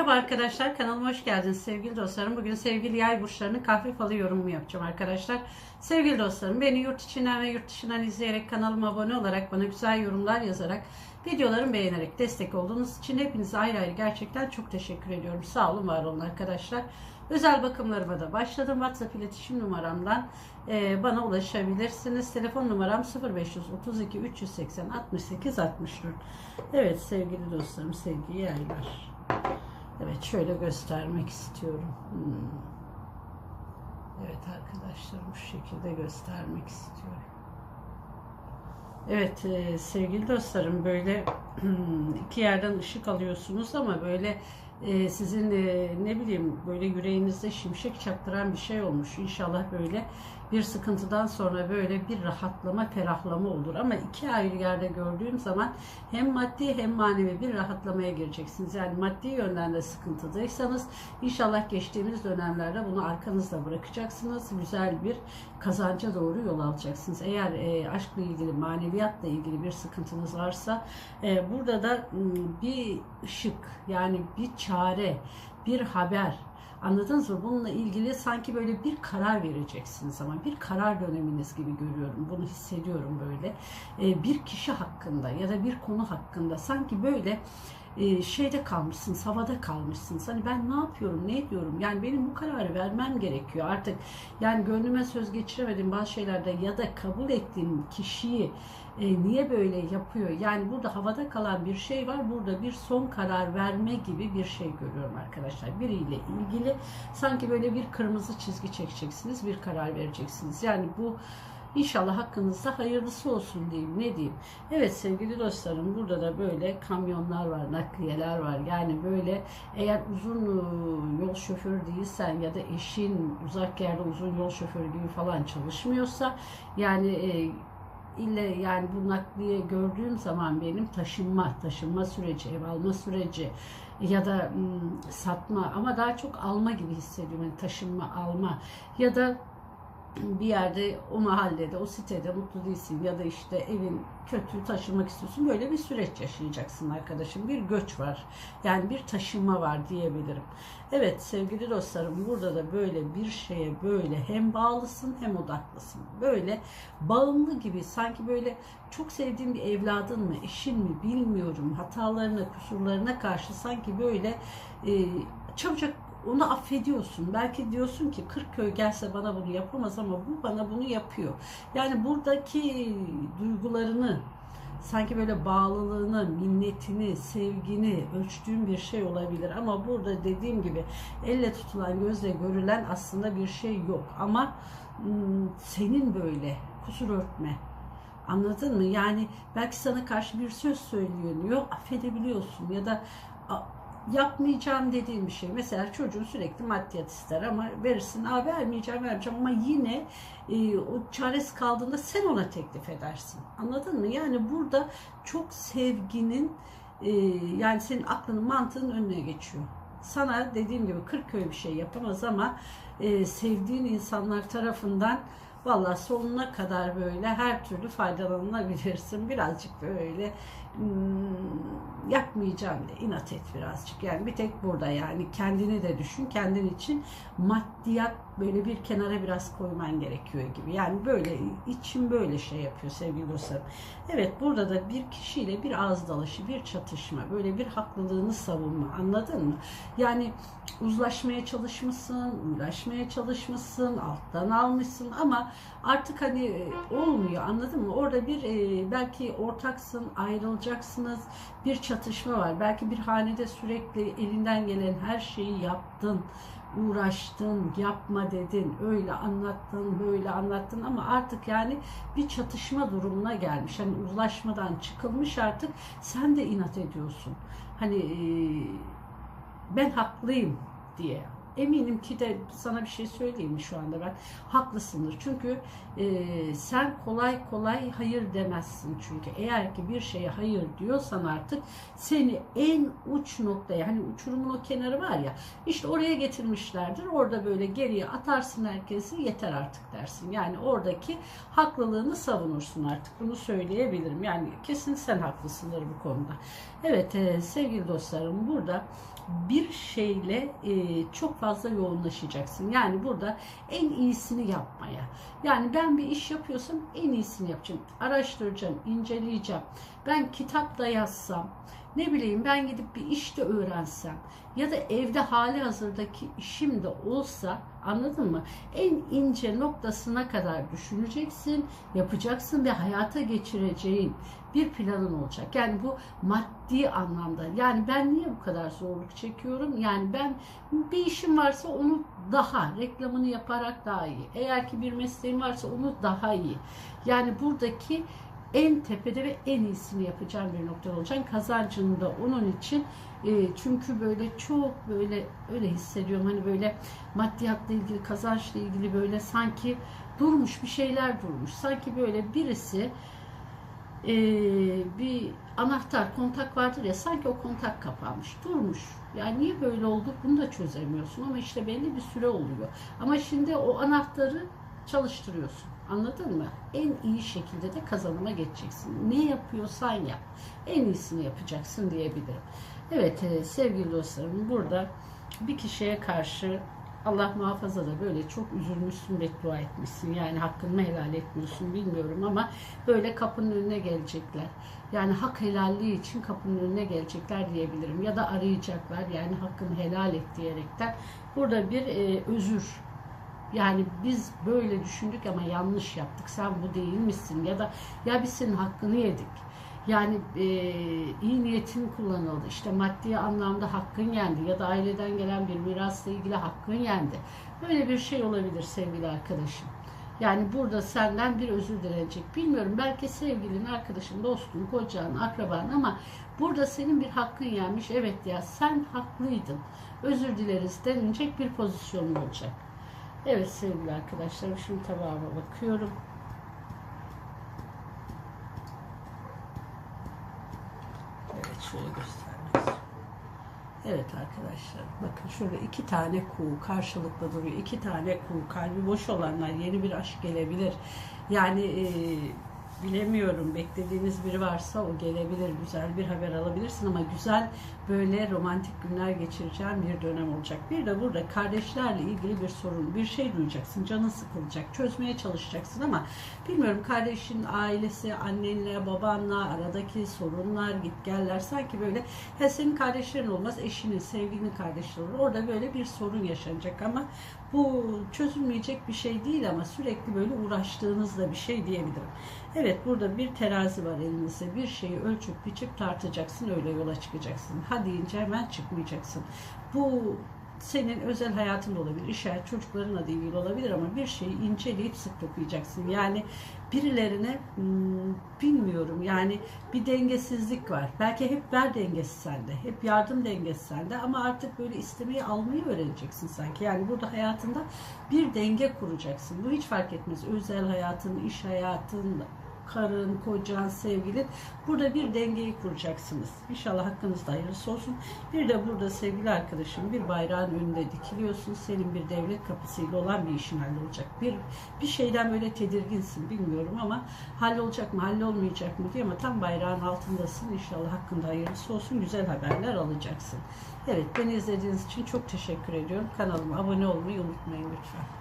Merhaba arkadaşlar kanalıma hoş geldiniz sevgili dostlarım. Bugün sevgili yay burçlarının kahve falı yorumu yapacağım arkadaşlar. Sevgili dostlarım beni yurt içinden ve yurt dışından izleyerek kanalıma abone olarak bana güzel yorumlar yazarak videolarımı beğenerek destek olduğunuz için hepinize ayrı ayrı gerçekten çok teşekkür ediyorum. Sağ olun var olun arkadaşlar. Özel bakımlarıma da başladım. WhatsApp iletişim numaramdan e, bana ulaşabilirsiniz. Telefon numaram 0532 380 68 64. Evet sevgili dostlarım, sevgili yaylar. Evet şöyle göstermek istiyorum. Hmm. Evet arkadaşlar bu şekilde göstermek istiyorum. Evet e, sevgili dostlarım böyle iki yerden ışık alıyorsunuz ama böyle e, sizin e, ne bileyim böyle yüreğinizde şimşek çaktıran bir şey olmuş. İnşallah böyle bir sıkıntıdan sonra böyle bir rahatlama, ferahlama olur. Ama iki ayrı yerde gördüğüm zaman hem maddi hem manevi bir rahatlamaya gireceksiniz. Yani maddi yönden de sıkıntıdaysanız inşallah geçtiğimiz dönemlerde bunu arkanızda bırakacaksınız. Güzel bir kazanca doğru yol alacaksınız. Eğer e, aşkla ilgili, maneviyatla ilgili bir sıkıntınız varsa e, burada da bir ışık yani bir çare, bir haber, Anladınız mı? Bununla ilgili sanki böyle bir karar vereceksiniz ama bir karar döneminiz gibi görüyorum. Bunu hissediyorum böyle. Ee, bir kişi hakkında ya da bir konu hakkında sanki böyle e, şeyde kalmışsınız, havada kalmışsınız. Hani ben ne yapıyorum, ne ediyorum? Yani benim bu kararı vermem gerekiyor artık. Yani gönlüme söz geçiremedim bazı şeylerde ya da kabul ettiğim kişiyi e, niye böyle yapıyor? Yani burada havada kalan bir şey var. Burada bir son karar verme gibi bir şey görüyorum arkadaşlar. Biriyle ilgili sanki böyle bir kırmızı çizgi çekeceksiniz, bir karar vereceksiniz. Yani bu İnşallah hakkınızda hayırlısı olsun diyeyim. Ne diyeyim? Evet sevgili dostlarım burada da böyle kamyonlar var, nakliyeler var. Yani böyle eğer uzun e, yol şoförü değilsen ya da eşin uzak yerde uzun yol şoförü gibi falan çalışmıyorsa yani e, ille yani bu nakliye gördüğüm zaman benim taşınma, taşınma süreci, ev alma süreci ya da ım, satma ama daha çok alma gibi hissediyorum. Yani taşınma, alma ya da bir yerde o mahallede, o sitede mutlu değilsin ya da işte evin kötü taşınmak istiyorsun. Böyle bir süreç yaşayacaksın arkadaşım. Bir göç var. Yani bir taşınma var diyebilirim. Evet sevgili dostlarım burada da böyle bir şeye böyle hem bağlısın hem odaklısın. Böyle bağımlı gibi sanki böyle çok sevdiğin bir evladın mı, eşin mi bilmiyorum. Hatalarına, kusurlarına karşı sanki böyle e, çabucak onu affediyorsun. Belki diyorsun ki 40 köy gelse bana bunu yapamaz ama bu bana bunu yapıyor. Yani buradaki duygularını sanki böyle bağlılığını, minnetini, sevgini ölçtüğün bir şey olabilir. Ama burada dediğim gibi elle tutulan, gözle görülen aslında bir şey yok. Ama senin böyle kusur örtme, Anladın mı? Yani belki sana karşı bir söz söyleniyor, affedebiliyorsun ya da yapmayacağım dediğim bir şey. Mesela çocuğun sürekli maddiyat ister ama verirsin, Aa, vermeyeceğim, vermeyeceğim ama yine e, o çaresi kaldığında sen ona teklif edersin. Anladın mı? Yani burada çok sevginin e, yani senin aklının mantığın önüne geçiyor. Sana dediğim gibi 40 köy bir şey yapamaz ama e, sevdiğin insanlar tarafından Valla sonuna kadar böyle her türlü faydalanabilirsin. Birazcık böyle yapmayacağım de inat et birazcık. Yani bir tek burada yani kendini de düşün. Kendin için maddiyat böyle bir kenara biraz koyman gerekiyor gibi. Yani böyle için böyle şey yapıyor sevgili dostlarım. Evet burada da bir kişiyle bir ağız dalaşı, bir çatışma, böyle bir haklılığını savunma anladın mı? Yani uzlaşmaya çalışmışsın, uğraşmaya çalışmışsın, alttan almışsın ama artık hani e, olmuyor anladın mı? Orada bir e, belki ortaksın, ayrılacaksınız, bir çatışma var. Belki bir hanede sürekli elinden gelen her şeyi yaptın uğraştın, yapma dedin, öyle anlattın, böyle anlattın ama artık yani bir çatışma durumuna gelmiş. Hani uzlaşmadan çıkılmış artık sen de inat ediyorsun. Hani ben haklıyım diye eminim ki de sana bir şey söyleyeyim şu anda ben? Haklısındır. Çünkü e, sen kolay kolay hayır demezsin çünkü. Eğer ki bir şeye hayır diyorsan artık seni en uç noktaya hani uçurumun o kenarı var ya işte oraya getirmişlerdir. Orada böyle geriye atarsın herkesi yeter artık dersin. Yani oradaki haklılığını savunursun artık. Bunu söyleyebilirim. Yani kesin sen haklısındır bu konuda. Evet e, sevgili dostlarım burada bir şeyle e, çok fazla yoğunlaşacaksın. Yani burada en iyisini yapmaya. Yani ben bir iş yapıyorsam en iyisini yapacağım. Araştıracağım, inceleyeceğim. Ben kitap da yazsam, ne bileyim ben gidip bir işte öğrensem ya da evde hali hazırdaki işim de olsa anladın mı? En ince noktasına kadar düşüneceksin, yapacaksın ve hayata geçireceğin bir planın olacak. Yani bu maddi anlamda. Yani ben niye bu kadar zorluk çekiyorum? Yani ben bir işim varsa onu daha reklamını yaparak daha iyi. Eğer ki bir mesleğim varsa onu daha iyi. Yani buradaki en tepede ve en iyisini yapacağım bir nokta olacak. Kazancını da onun için e, çünkü böyle çok böyle öyle hissediyorum. Hani böyle maddiyatla ilgili, kazançla ilgili böyle sanki durmuş bir şeyler durmuş. Sanki böyle birisi e, bir anahtar, kontak vardır ya sanki o kontak kapanmış, durmuş. Yani niye böyle oldu bunu da çözemiyorsun ama işte belli bir süre oluyor. Ama şimdi o anahtarı çalıştırıyorsun. Anladın mı? En iyi şekilde de kazanıma geçeceksin. Ne yapıyorsan yap. En iyisini yapacaksın diyebilirim. Evet e, sevgili dostlarım burada bir kişiye karşı Allah muhafaza da böyle çok üzülmüşsün beddua etmişsin. Yani hakkını helal etmiyorsun bilmiyorum ama böyle kapının önüne gelecekler. Yani hak helalliği için kapının önüne gelecekler diyebilirim. Ya da arayacaklar yani hakkını helal et diyerekten. Burada bir e, özür yani biz böyle düşündük ama yanlış yaptık. Sen bu değil misin? Ya da ya biz senin hakkını yedik. Yani e, iyi niyetin kullanıldı. İşte maddi anlamda hakkın yendi ya da aileden gelen bir mirasla ilgili hakkın yendi. Böyle bir şey olabilir sevgili arkadaşım. Yani burada senden bir özür dilenecek. Bilmiyorum belki sevgilin, arkadaşın, dostun, kocan, akraban ama burada senin bir hakkın yenmiş. Evet ya sen haklıydın. Özür dileriz denilecek bir pozisyonun olacak. Evet sevgili arkadaşlarım şimdi tabağıma bakıyorum. Evet şöyle göstermek. Evet arkadaşlar bakın şurada iki tane kuğu karşılıklı duruyor. İki tane kuğu kalbi boş olanlar yeni bir aşk gelebilir. Yani e, bilemiyorum beklediğiniz biri varsa o gelebilir. Güzel bir haber alabilirsin ama güzel böyle romantik günler geçireceğin bir dönem olacak. Bir de burada kardeşlerle ilgili bir sorun, bir şey duyacaksın. Canın sıkılacak. Çözmeye çalışacaksın ama bilmiyorum kardeşin ailesi, annenle, babanla aradaki sorunlar, gitgeller sanki böyle ya senin kardeşlerin olmaz, eşinin, sevgilinin kardeşleri olur. Orada böyle bir sorun yaşanacak ama bu çözülmeyecek bir şey değil ama sürekli böyle uğraştığınızda bir şey diyebilirim. Evet burada bir terazi var elinizde. Bir şeyi ölçüp biçip tartacaksın öyle yola çıkacaksın. Ha deyince hemen çıkmayacaksın. Bu senin özel hayatın da olabilir, iş hayatı çocuklarınla da ilgili olabilir ama bir şeyi inceleyip sık dokuyacaksın. Yani birilerine hmm, bilmiyorum yani bir dengesizlik var. Belki hep ver dengesi sende, hep yardım dengesi sende ama artık böyle istemeyi almayı öğreneceksin sanki. Yani burada hayatında bir denge kuracaksın. Bu hiç fark etmez. Özel hayatın, iş hayatın, karın, kocan, sevgilin burada bir dengeyi kuracaksınız. İnşallah hakkınızda hayırlısı olsun. Bir de burada sevgili arkadaşım bir bayrağın önünde dikiliyorsun. Senin bir devlet kapısıyla olan bir işin hallolacak. Bir, bir şeyden böyle tedirginsin bilmiyorum ama hallolacak mı hallolmayacak mı diye ama tam bayrağın altındasın. İnşallah hakkında hayırlısı olsun. Güzel haberler alacaksın. Evet beni izlediğiniz için çok teşekkür ediyorum. Kanalıma abone olmayı unutmayın lütfen.